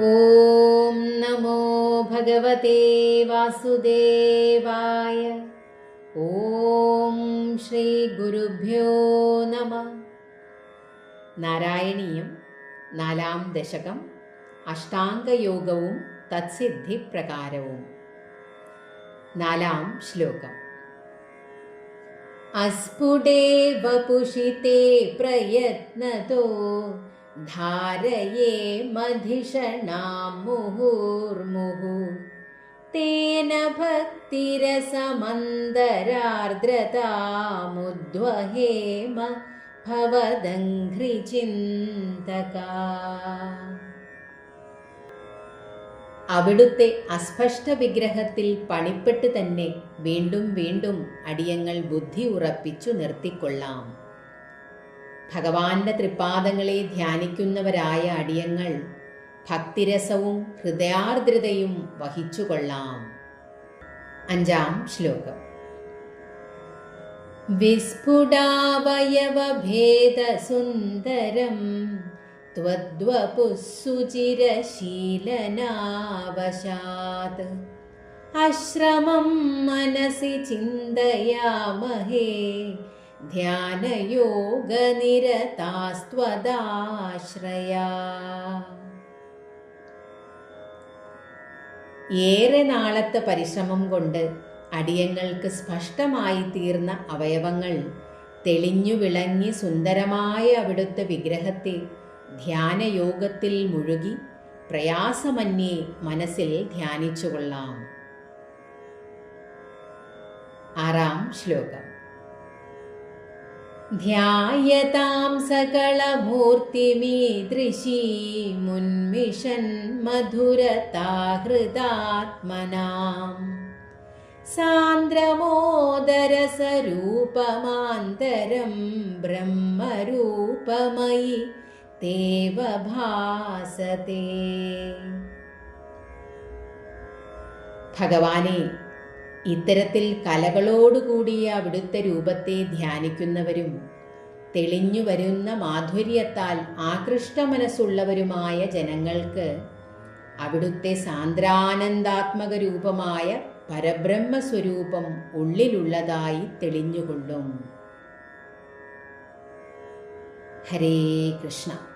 ॐ नमो भगवते वासुदेवाय ॐ ശ്രീഗുരുഭ്യോ നമ നാരായണീയം നാലാം ദശകം അഷ്ടാംഗയോഗവും തത്സിദ്ധിപ്രകാരവും നാലാം ശ്ലോകം अस्फुटे वपुषि ते प्रयत्नतो धारये मधिषणां मुहुर्मुहुः तेन भक्तिरसमन्दरार्द्रतामुद्वहेम भवदङ्घ्रिचिन्तका അവിടുത്തെ അസ്പഷ്ട വിഗ്രഹത്തിൽ പണിപ്പെട്ട് തന്നെ വീണ്ടും വീണ്ടും അടിയങ്ങൾ ബുദ്ധി ഉറപ്പിച്ചു നിർത്തിക്കൊള്ളാം ഭഗവാന്റെ തൃപ്പാദങ്ങളെ ധ്യാനിക്കുന്നവരായ അടിയങ്ങൾ ഭക്തിരസവും ഹൃദയാർദ്രതയും വഹിച്ചുകൊള്ളാം അഞ്ചാം ശ്ലോകം വിസ്ഫുടാവയവഭേദസുന്ദരം त्वद्वपुः सुचिरशीलनावशात् अश्रमं मनसि चिन्तयामहे ധ്യാനയോഗനിരതാസ്ത്വദാശ്രയാ. ഏറെ നാളത്തെ പരിശ്രമം കൊണ്ട് അടിയങ്ങൾക്ക് സ്പഷ്ടമായി തീർന്ന അവയവങ്ങൾ തെളിഞ്ഞു വിളങ്ങി സുന്ദരമായ അവിടുത്തെ വിഗ്രഹത്തെ ധ്യാനയോഗത്തിൽ മുഴുകി പ്രയാസമന്യേ മനസ്സിൽ ധ്യാനിച്ചുകൊള്ളാം. ആറാം ശ്ലോകം. ध्यायतां सकलमूर्तिमीदृशी मुन्मिषन् मधुरता हृदात्मनाम् सान्द्रमोदरसरूपमान्तरं ब्रह्मरूपमयि ते भासते भगवाने ഇത്തരത്തിൽ കലകളോടുകൂടിയ അവിടുത്തെ രൂപത്തെ ധ്യാനിക്കുന്നവരും തെളിഞ്ഞു വരുന്ന മാധുര്യത്താൽ ആകൃഷ്ട മനസ്സുള്ളവരുമായ ജനങ്ങൾക്ക് അവിടുത്തെ സാന്ദ്രാനന്ദാത്മക രൂപമായ പരബ്രഹ്മസ്വരൂപം ഉള്ളിലുള്ളതായി തെളിഞ്ഞുകൊള്ളും. ഹരേ കൃഷ്ണ.